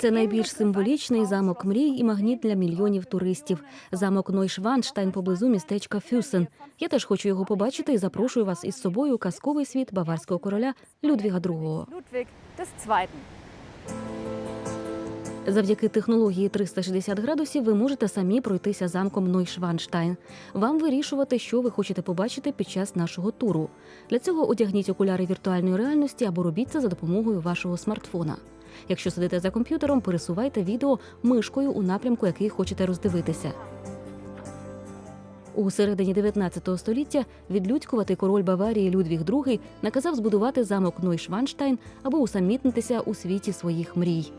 Це найбільш символічний замок мрій і магніт для мільйонів туристів. Замок Нойшванштайн поблизу містечка Фюсен. Я теж хочу його побачити і запрошую вас із собою у казковий світ баварського короля Людвіга II. Завдяки технології 360 градусів ви можете самі пройтися замком Нойшванштайн. Вам вирішувати, що ви хочете побачити під час нашого туру. Для цього одягніть окуляри віртуальної реальності або робіть це за допомогою вашого смартфона. Якщо сидите за комп'ютером, пересувайте відео мишкою у напрямку, який хочете роздивитися. У середині 19 століття відлюдькувати король Баварії Людвіг II наказав збудувати замок Нойшванштайн, або усамітнитися у світі своїх мрій.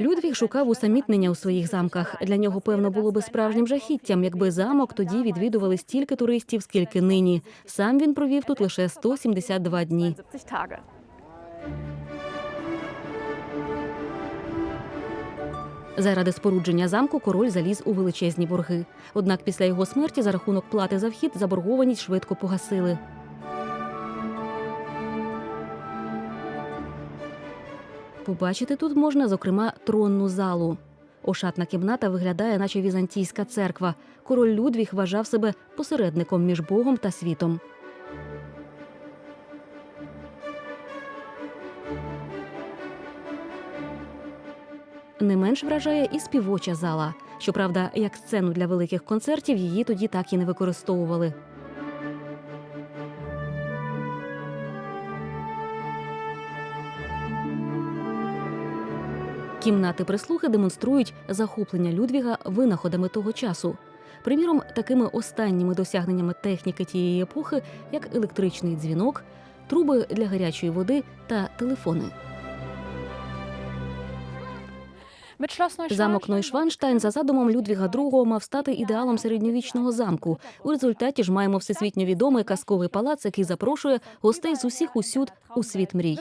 Людвіг шукав усамітнення у своїх замках. Для нього, певно, було би справжнім жахіттям, якби замок тоді відвідували стільки туристів, скільки нині. Сам він провів тут лише 172 дні. 70 Tage. Заради спорудження замку король заліз у величезні борги. Однак після його смерті за рахунок плати за вхід заборгованість швидко погасили. Побачити тут можна, зокрема, тронну залу. Ошатна кімната виглядає, наче візантійська церква. Король Людвіг вважав себе посередником між Богом та світом. Не менш вражає і співоча зала. Щоправда, як сцену для великих концертів її тоді так і не використовували. Кімнати прислуги демонструють захоплення Людвіга винаходами того часу. Приміром, такими останніми досягненнями техніки тієї епохи, як електричний дзвінок, труби для гарячої води та телефони. Замок Нойшванштайн за задумом Людвіга II мав стати ідеалом середньовічного замку. У результаті ж маємо всесвітньо відомий казковий палац, який запрошує гостей з усіх усюд у світ мрій.